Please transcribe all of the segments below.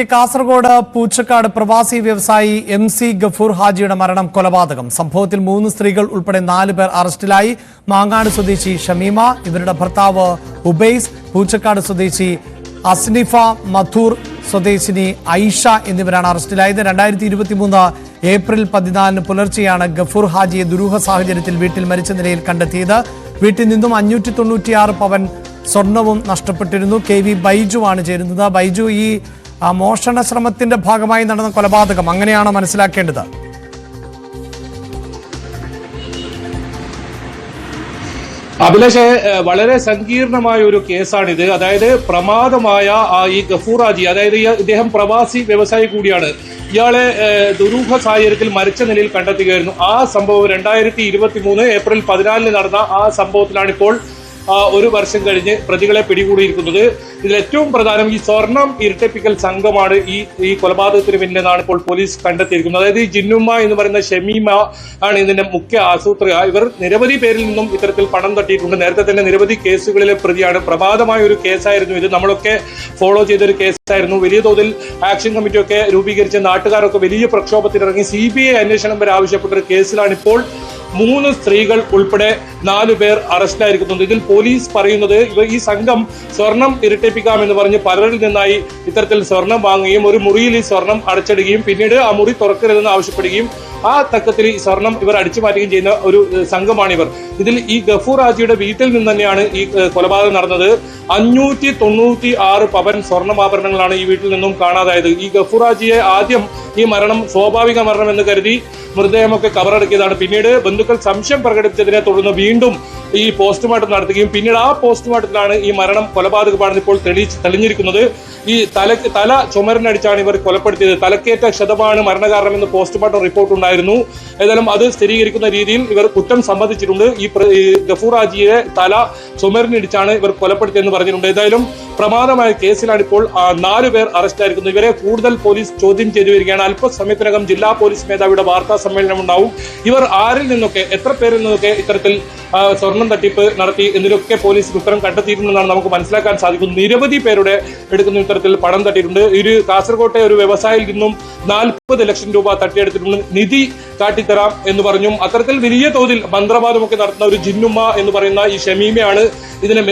വാർത്തയിലേക്ക് കാസർഗോഡ് പൂച്ചക്കാട് പ്രവാസി വ്യവസായി എം സി ഗഫൂർ ഹാജിയുടെ മരണം കൊലപാതകം. സംഭവത്തിൽ മൂന്ന് സ്ത്രീകൾ ഉൾപ്പെടെ നാല് പേർ അറസ്റ്റിലായി. മാങ്ങാട് സ്വദേശി ഷമീമ ഇവരുടെ ഭർത്താവ് ഉബൈസ് പൂച്ചക്കാട് സ്വദേശി അസ്നിഫ മധൂർ സ്വദേശിനി ഐഷ എന്നിവരാണ് അറസ്റ്റിലായത്. രണ്ടായിരത്തി ഇരുപത്തി മൂന്ന് ഏപ്രിൽ പതിനാലിന് പുലർച്ചെയാണ് ഗഫൂർ ഹാജിയെ ദുരൂഹ സാഹചര്യത്തിൽ വീട്ടിൽ മരിച്ച നിലയിൽ കണ്ടെത്തിയത്. വീട്ടിൽ നിന്നും അഞ്ഞൂറ്റി തൊണ്ണൂറ്റിയാറ് പവൻ സ്വർണവും നഷ്ടപ്പെട്ടിരുന്നു. കെ വി ബൈജു ആണ് ചേരുന്നത്. ബൈജു ഈ ആ, മോഷണ ശ്രമത്തിന്റെ ഭാഗമായി നടന്ന കൊലപാതകം അങ്ങനെയാണോ മനസ്സിലാക്കേണ്ടത്? അഭിലാഷ് വളരെ സങ്കീർണമായ ഒരു കേസാണിത്. അതായത് പ്രമാദമായ ആ ഈ ഗഫൂറാജി അതായത് ഇദ്ദേഹം പ്രവാസി വ്യവസായി കൂടിയാണ്. ഇയാളെ ദുരൂഹ സാഹചര്യത്തിൽ മരിച്ച നിലയിൽ കണ്ടെത്തുകയായിരുന്നു. ആ സംഭവം രണ്ടായിരത്തി ഇരുപത്തി മൂന്ന് ഏപ്രിൽ പതിനാലിന് നടന്ന ആ സംഭവത്തിലാണ് ഇപ്പോൾ ഒരു വർഷം കഴിഞ്ഞ് പ്രതികളെ പിടികൂടിയിരിക്കുന്നത്. ഇതിൽ ഏറ്റവും പ്രധാനം ഈ സ്വർണം ഇരട്ടിപ്പിക്കൽ സംഘമാണ് ഈ ഈ കൊലപാതകത്തിന് പിന്നിലെന്നാണ് ഇപ്പോൾ പോലീസ് കണ്ടെത്തിയിരിക്കുന്നത്. അതായത് ഈ ജിന്നുമ്മ എന്ന് പറയുന്ന ഷമീമ ആണ് ഇതിന്റെ മുഖ്യ ആസൂത്രക. ഇവർ നിരവധി പേരിൽ നിന്നും ഇത്തരത്തിൽ പണം തട്ടിയിട്ടുണ്ട്. നേരത്തെ തന്നെ നിരവധി കേസുകളിലെ പ്രതിയാണ്. പ്രഭാതമായ ഒരു കേസായിരുന്നു ഇത്. നമ്മളൊക്കെ ഫോളോ ചെയ്ത ഒരു കേസായിരുന്നു. വലിയ തോതിൽ ആക്ഷൻ കമ്മിറ്റിയൊക്കെ രൂപീകരിച്ച നാട്ടുകാരൊക്കെ വലിയ പ്രക്ഷോഭത്തിനിറങ്ങി. സി ബി ഐ അന്വേഷണം വരെ ആവശ്യപ്പെട്ട ഒരു കേസിലാണ് ഇപ്പോൾ മൂന്ന് സ്ത്രീകൾ ഉൾപ്പെടെ നാലു പേർ അറസ്റ്റിലായിരിക്കുന്നുണ്ട്. ഇതിൽ പോലീസ് പറയുന്നത് ഇവ ഈ സംഘം സ്വർണം ഇരട്ടിപ്പിക്കാമെന്ന് പറഞ്ഞ് പലരിൽ നിന്നായി ഇത്തരത്തിൽ സ്വർണം വാങ്ങുകയും ഒരു മുറിയിൽ ഈ സ്വർണം അടച്ചിടുകയും പിന്നീട് ആ മുറി തുറക്കരുതെന്ന് ആവശ്യപ്പെടുകയും ആ തക്കത്തിൽ ഈ സ്വർണം ഇവർ അടിച്ചു മാറ്റുകയും ചെയ്യുന്ന ഒരു സംഘമാണ് ഇവർ ഇതിൽ ഈ ഗഫൂർ ഹാജിയുടെ വീട്ടിൽ നിന്ന് തന്നെയാണ് ഈ കൊലപാതകം നടന്നത്. അഞ്ഞൂറ്റി തൊണ്ണൂറ്റി ആറ് പവൻ സ്വർണാഭരണങ്ങളാണ് ഈ വീട്ടിൽ നിന്നും കാണാതായത്. ഈ ഗഫൂർ ആദ്യം ഈ മരണം സ്വാഭാവിക മരണം എന്ന് കരുതി മൃതദേഹമൊക്കെ കവറടക്കിയതാണ്. പിന്നീട് ബന്ധുക്കൾ സംശയം പ്രകടിപ്പിച്ചതിനെ തുടർന്ന് വീണ്ടും ഈ പോസ്റ്റ്മോർട്ടം നടത്തുകയും പിന്നീട് ആ പോസ്റ്റ്മോർട്ടത്തിലാണ് ഈ മരണം കൊലപാതകമാണെന്ന് ഇപ്പോൾ തെളി തെളിഞ്ഞിരിക്കുന്നത്. ഈ തല തല ചുമരിനടിച്ചാണ് ഇവർ കൊലപ്പെടുത്തിയത്. തലക്കേറ്റ ക്ഷതമാണ് മരണകാരണമെന്ന് പോസ്റ്റ്മോർട്ടം റിപ്പോർട്ട് ഉണ്ടായിരുന്നു. ഏതായാലും അത് സ്ഥിരീകരിക്കുന്ന രീതിയിൽ ഇവർ കുറ്റം സമ്മതിച്ചിട്ടുണ്ട്. ഈ ഗഫൂർ ഹാജിയെ തല ചുമരിനിടിച്ചാണ് ഇവർ കൊലപ്പെടുത്തിയെന്ന് പറഞ്ഞിട്ടുണ്ട്. ഏതായാലും പ്രമാദമായ കേസിലാണ് ഇപ്പോൾ ആ, നാല് പേർ അറസ്റ്റായിരിക്കുന്നത് ഇവരെ കൂടുതൽ പോലീസ് ചോദ്യം ചെയ്തു വരികയാണ്. അല്പസമയത്തിനകം ജില്ലാ പോലീസ് മേധാവിയുടെ വാർത്താ സമ്മേളനം ഉണ്ടാവും. ഇവർ ആരിൽ നിന്നൊക്കെ എത്ര പേരിൽ നിന്നൊക്കെ ഇത്തരത്തിൽ സ്വർണം തട്ടിപ്പ് നടത്തി എന്നതിലൊക്കെ പോലീസ് ഉത്തരം കണ്ടെത്തിയിട്ടുണ്ടെന്നാണ് നമുക്ക് മനസ്സിലാക്കാൻ സാധിക്കുന്നത്. നിരവധി പേരുടെ എടുക്കുന്ന ഇത്തരത്തിൽ പണം തട്ടിയിട്ടുണ്ട്. ഒരു കാസർകോട്ടെ ഒരു വ്യവസായിയിൽ നിന്നും നാൽപ്പത് ലക്ഷം രൂപ തട്ടിയെടുത്തിട്ടുണ്ട്. നിധി കാട്ടിത്തരാം എന്ന് പറഞ്ഞും അത്തരത്തിൽ വലിയ തോതിൽ മന്ത്രവാദമൊക്കെ നടത്തുന്ന ഒരു ജിന്നുമ്മ എന്ന് പറയുന്ന ഈ ഷമീമയാണ് ഇതിന്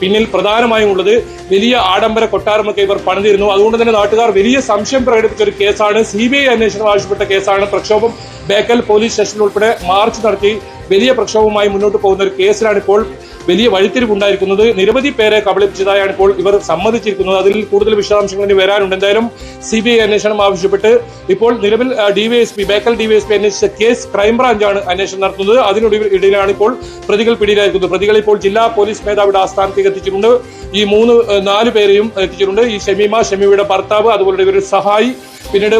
പിന്നിൽ പ്രധാനമായും ഉള്ളത് വലിയ ആഡംബര കൊട്ടാരമൊക്കെ ഇവർ പണിതിരുന്നു. അതുകൊണ്ട് തന്നെ നാട്ടുകാർ വലിയ സംശയം പ്രകടിപ്പിച്ച ഒരു കേസാണ്. സി ബി ഐ അന്വേഷണം ആവശ്യപ്പെട്ട കേസാണ്. പ്രക്ഷോഭം ബേക്കൽ പോലീസ് സ്റ്റേഷനിൽ ഉൾപ്പെടെ മാർച്ച് നടത്തി വലിയ പ്രക്ഷോഭവുമായി മുന്നോട്ട് പോകുന്ന ഒരു കേസിലാണ് ഇപ്പോൾ വലിയ വഴിത്തിരിവുണ്ടായിരിക്കുന്നത്. നിരവധി പേരെ കബളിപ്പിച്ചതായാണ് ഇപ്പോൾ ഇവർ സമ്മതിച്ചിരിക്കുന്നത്. അതിൽ കൂടുതൽ വിശദാംശങ്ങൾ വരാനുണ്ട്. എന്തായാലും സി ബി ഐ അന്വേഷണം ആവശ്യപ്പെട്ട് ഇപ്പോൾ നിലവിൽ ഡിവൈഎസ്പി ബേക്കൽ ഡിവൈഎസ്പി അന്വേഷിച്ച കേസ് ക്രൈംബ്രാഞ്ചാണ് അന്വേഷണം നടത്തുന്നത്. അതിനൊടുവിൽ ഇടയിലാണ് ഇപ്പോൾ പ്രതികൾ പിടിയിലായിരിക്കുന്നത്. പ്രതികൾ ഇപ്പോൾ ജില്ലാ പോലീസ് മേധാവിയുടെ ആസ്ഥാനത്തേക്ക് എത്തിച്ചിട്ടുണ്ട്. ഈ മൂന്ന് നാല് പേരെയും എത്തിച്ചിട്ടുണ്ട്. ഈ ഷമീമ ഷമീമയുടെ ഭർത്താവ് അതുപോലെ ഇവരുടെ സഹായി പിന്നീട്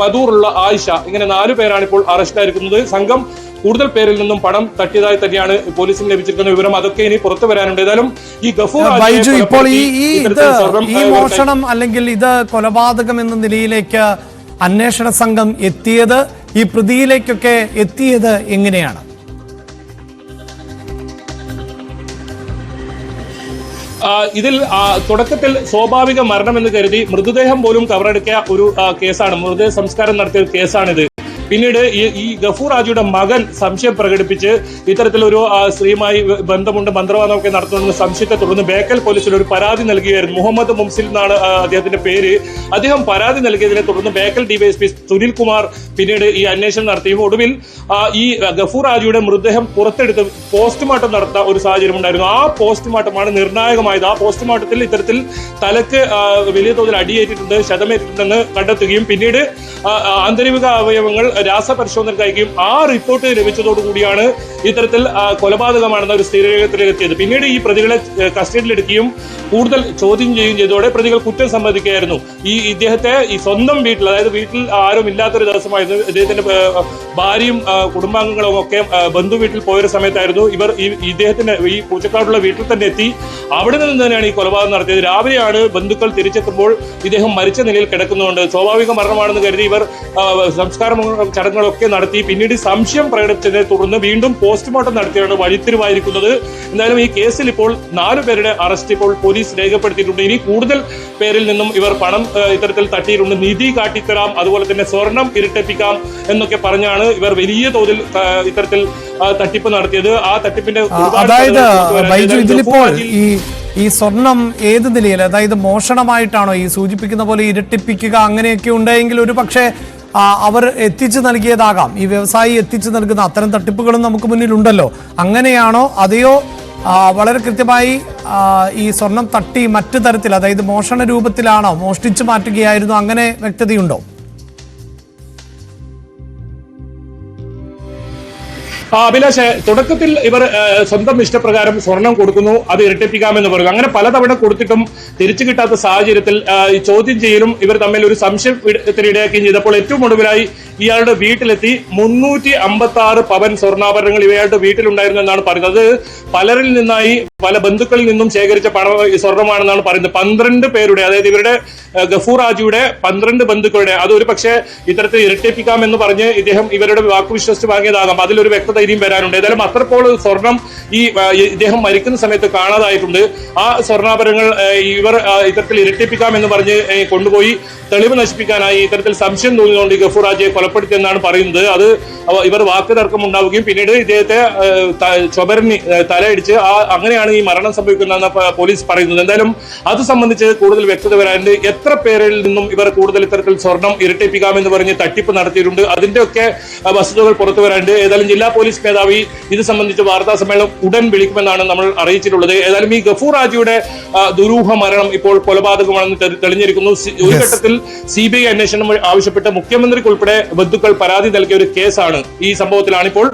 ബദൂറുള്ള ആയിഷ. ഇങ്ങനെ നാലു പേരാണ് ഇപ്പോൾ അറസ്റ്റിലായിരിക്കുന്നത്. സംഘം കൂടുതൽ പേരിൽ നിന്നും പണം തട്ടിയതായി തന്നെയാണ് പോലീസിന് ലഭിച്ചിരിക്കുന്ന വിവരം. അതൊക്കെ ഇനി പുറത്തു വരാനുണ്ട്. ഏതായാലും ഈ ഗഫൂർ ബൈജു ഇപ്പോൾ ഈ ഈ മോഷണം അല്ലെങ്കിൽ ഇത് കൊലപാതകം എന്ന നിലയിലേക്ക് അന്വേഷണ സംഘം എത്തിയത് ഈ പ്രതിയിലേക്കൊക്കെ എത്തിയത് എങ്ങനെയാണ്? ഇതിൽ തുടക്കത്തിൽ സ്വാഭാവിക മരണം എന്ന് കരുതി മൃതദേഹം പോലും കവറെടുക്കിയ ഒരു കേസാണ്. മൃതദേഹ സംസ്കാരം നടത്തിയ കേസാണിത്. പിന്നീട് ഈ ഗഫൂർ ആജിയുടെ മകൻ സംശയം പ്രകടിപ്പിച്ച് ഇത്തരത്തിലൊരു സ്ത്രീയുമായി ബന്ധമുണ്ട് മന്ത്രവാദമൊക്കെ നടത്തുന്ന സംശയത്തെ തുടർന്ന് ബേക്കൽ പോലീസിൽ ഒരു പരാതി നൽകിയായിരുന്നു. മുഹമ്മദ് മുംസിൽ എന്നാണ് അദ്ദേഹത്തിന്റെ പേര്. അദ്ദേഹം പരാതി നൽകിയതിനെ തുടർന്ന് ബേക്കൽ ഡിവൈഎസ്പി സുനിൽ കുമാർ പിന്നീട് ഈ അന്വേഷണം നടത്തിയും ഒടുവിൽ ഈ ഗഫൂർ ആജിയുടെ മൃതദേഹം പുറത്തെടുത്ത് പോസ്റ്റ്മോർട്ടം നടത്തുന്ന ഒരു സാഹചര്യം ഉണ്ടായിരുന്നു. ആ പോസ്റ്റ്മോർട്ടമാണ് നിർണായകമായത്. ആ പോസ്റ്റ്മോർട്ടത്തിൽ ഇത്തരത്തിൽ തലക്ക് വലിയ തോതിൽ അടിയേറ്റിട്ടുണ്ട് ശതമേറ്റിട്ടുണ്ടെന്ന് കണ്ടെത്തുകയും പിന്നീട് ആന്തരിക അവയവങ്ങൾ രാസപരിശോധനയ്ക്ക് ആ റിപ്പോർട്ട് ലഭിച്ചതോടുകൂടിയാണ് ഇത്തരത്തിൽ ആ, കൊലപാതകമാണെന്ന ഒരു സ്ഥിരീകരണത്തിലേക്ക് എത്തിയത് പിന്നീട് ഈ പ്രതികളെ കസ്റ്റഡിയിലെടുക്കുകയും കൂടുതൽ ചോദ്യം ചെയ്യുകയും ചെയ്തതോടെ പ്രതികൾ കുറ്റം സമ്മതിക്കുകയായിരുന്നു. ഈ ഇദ്ദേഹത്തെ ഈ സ്വന്തം വീട്ടിൽ അതായത് വീട്ടിൽ ആരും ഇല്ലാത്തൊരു ദിവസമായിരുന്നു. ഇദ്ദേഹത്തിന്റെ ഭാര്യയും കുടുംബാംഗങ്ങളും ഒക്കെ ബന്ധു വീട്ടിൽ പോയൊരു സമയത്തായിരുന്നു ഇവർ ഈ ഇദ്ദേഹത്തിന്റെ ഈ പൂച്ചക്കാടുള്ള വീട്ടിൽ തന്നെ എത്തി. അവിടെ നിന്ന് തന്നെയാണ് ഈ കൊലപാതകം നടത്തിയത്. രാവിലെയാണ് ബന്ധുക്കൾ തിരിച്ചെത്തുമ്പോൾ ഇദ്ദേഹം മരിച്ച നിലയിൽ കിടക്കുന്നുണ്ട്. സ്വാഭാവിക മരണമാണെന്ന് കരുതി ഇവർ ആ, സംസ്കാരം ചടങ്ങുകളൊക്കെ നടത്തി. പിന്നീട് സംശയം പ്രകടിപ്പിച്ചതിനെ തുടർന്ന് വീണ്ടും പോസ്റ്റ്മോർട്ടം നടത്തിയാണ് വഴിത്തിരിവായിരിക്കുന്നത്. എന്തായാലും ഈ കേസിൽ ഇപ്പോൾ നാലു പേരുടെ അറസ്റ്റ് ഇപ്പോൾ പോലീസ് രേഖപ്പെടുത്തിയിട്ടുണ്ട്. ഇനി കൂടുതൽ പേരിൽ നിന്നും ഇവർ പണം ഇത്തരത്തിൽ തട്ടിയിട്ടുണ്ട്. നിധി കാട്ടിത്തരാം അതുപോലെ തന്നെ സ്വർണം ഇരട്ടിപ്പിക്കാം എന്നൊക്കെ പറഞ്ഞാണ് ഇവർ വലിയ തോതിൽ ഇത്തരത്തിൽ തട്ടിപ്പ് നടത്തിയത്. ആ തട്ടിപ്പിന്റെ അതായത് ഇതിലിപ്പോൾ ഈ ഈ സ്വർണം ഏത് നിലയിൽ അതായത് മോഷണമായിട്ടാണോ ഈ സൂചിപ്പിക്കുന്ന പോലെ ഇരട്ടിപ്പിക്കുക അങ്ങനെയൊക്കെ ഉണ്ടെങ്കിൽ ഒരു പക്ഷേ അവർ എത്തിച്ചു നൽകിയതാകാം. ഈ വ്യവസായി എത്തിച്ചു നൽകുന്ന അത്തരം തട്ടിപ്പുകളും നമുക്ക് മുന്നിലുണ്ടല്ലോ. അങ്ങനെയാണോ? അതെയോ? വളരെ കൃത്യമായി ഈ സ്വർണം തട്ടി മറ്റു തരത്തിൽ അതായത് മോഷണ രൂപത്തിലാണോ? മോഷ്ടിച്ചു മാറ്റുകയായിരുന്നു അങ്ങനെ വ്യക്തതയുണ്ടോ? അഭിലാഷ് തുടക്കത്തിൽ ഇവർ സ്വന്തം ഇഷ്ടപ്രകാരം സ്വർണം കൊടുക്കുന്നു അത് ഇരട്ടിപ്പിക്കാമെന്ന് പറയുന്നു. അങ്ങനെ പലതവണ കൊടുത്തിട്ടും തിരിച്ചു കിട്ടാത്ത സാഹചര്യത്തിൽ ചോദ്യം ചെയ്യലും ഇവർ തമ്മിൽ ഒരു സംശയത്തിനിടയാക്കുകയും ചെയ്തപ്പോൾ ഏറ്റവും ഒടുവിലായി ഇയാളുടെ വീട്ടിലെത്തി. മുന്നൂറ്റി അമ്പത്തി ആറ് പവൻ സ്വർണാഭരണങ്ങൾ ഇവയാളുടെ വീട്ടിലുണ്ടായിരുന്നു എന്നാണ് പറയുന്നത്. പലരിൽ നിന്നായി പല ബന്ധുക്കളിൽ നിന്നും ശേഖരിച്ച പണം സ്വർണമാണെന്നാണ് പറയുന്നത്. പന്ത്രണ്ട് പേരുടെ അതായത് ഇവരുടെ ഗഫൂർ ആജിയുടെ പന്ത്രണ്ട് ബന്ധുക്കളുടെ അത് ഒരു പക്ഷേ ഇത്തരത്തിൽ ഇരട്ടിപ്പിക്കാം എന്ന് പറഞ്ഞ് ഇദ്ദേഹം ഇവരുടെ വാക്കു വിശ്വസിച്ച് വാങ്ങിയതാകാം. അതിലൊരു വ്യക്തത ഇനിയും വരാനുണ്ട്. ഏതായാലും അത്രപ്പോൾ സ്വർണം ഈ ഇദ്ദേഹം മരിക്കുന്ന സമയത്ത് കാണാതായിട്ടുണ്ട്. ആ സ്വർണാഭരണങ്ങൾ ഇവർ ഇത്തരത്തിൽ ഇരട്ടിപ്പിക്കാം എന്ന് പറഞ്ഞ് കൊണ്ടുപോയി തെളിവ് നശിപ്പിക്കാനായി ഇത്തരത്തിൽ സംശയം തോന്നിയതുകൊണ്ട് ഗഫൂർ ഹാജിയെ കൊലപ്പെടുത്തിയെന്നാണ് പറയുന്നത്. അത് ഇവർ വാക്ക് തർക്കം ഉണ്ടാവുകയും പിന്നീട് ഇദ്ദേഹത്തെ ചൊബരനി തലയിടിച്ച് ആ അങ്ങനെയാണ് ഈ മരണം സംഭവിക്കുന്നതെന്ന് പോലീസ് പറയുന്നത്. എന്തായാലും അത് സംബന്ധിച്ച് കൂടുതൽ വ്യക്തത വരാനുണ്ട് എത്ര പേരിൽ നിന്നും ഇവർ കൂടുതൽ ഇത്തരത്തിൽ സ്വർണം ഇരട്ടിപ്പിക്കാമെന്ന് പറഞ്ഞ് തട്ടിപ്പ് നടത്തിയിട്ടുണ്ട്. അതിന്റെയൊക്കെ വസ്തുതകൾ പുറത്തു വരാനുണ്ട് ഏതായാലും ജില്ലാ പോലീസ് മേധാവി ഇത് സംബന്ധിച്ച് വാർത്താ സമ്മേളനം ഉടൻ വിളിക്കുമെന്നാണ് നമ്മൾ അറിയിച്ചിട്ടുള്ളത്. ഏതായാലും ഈ ഗഫൂർ ആജിയുടെ ദുരൂഹ മരണം ഇപ്പോൾ കൊലപാതകമാണെന്ന് തെളിഞ്ഞിരിക്കുന്നു. ഒരു ഘട്ടത്തിൽ സി ബി ഐ അന്വേഷണം ആവശ്യപ്പെട്ട് മുഖ്യമന്ത്രിക്ക് ഉൾപ്പെടെ ബന്ധുക്കൾ പരാതി നൽകിയ ഒരു കേസാണ് ഈ സംഭവത്തിലാണിപ്പോൾ.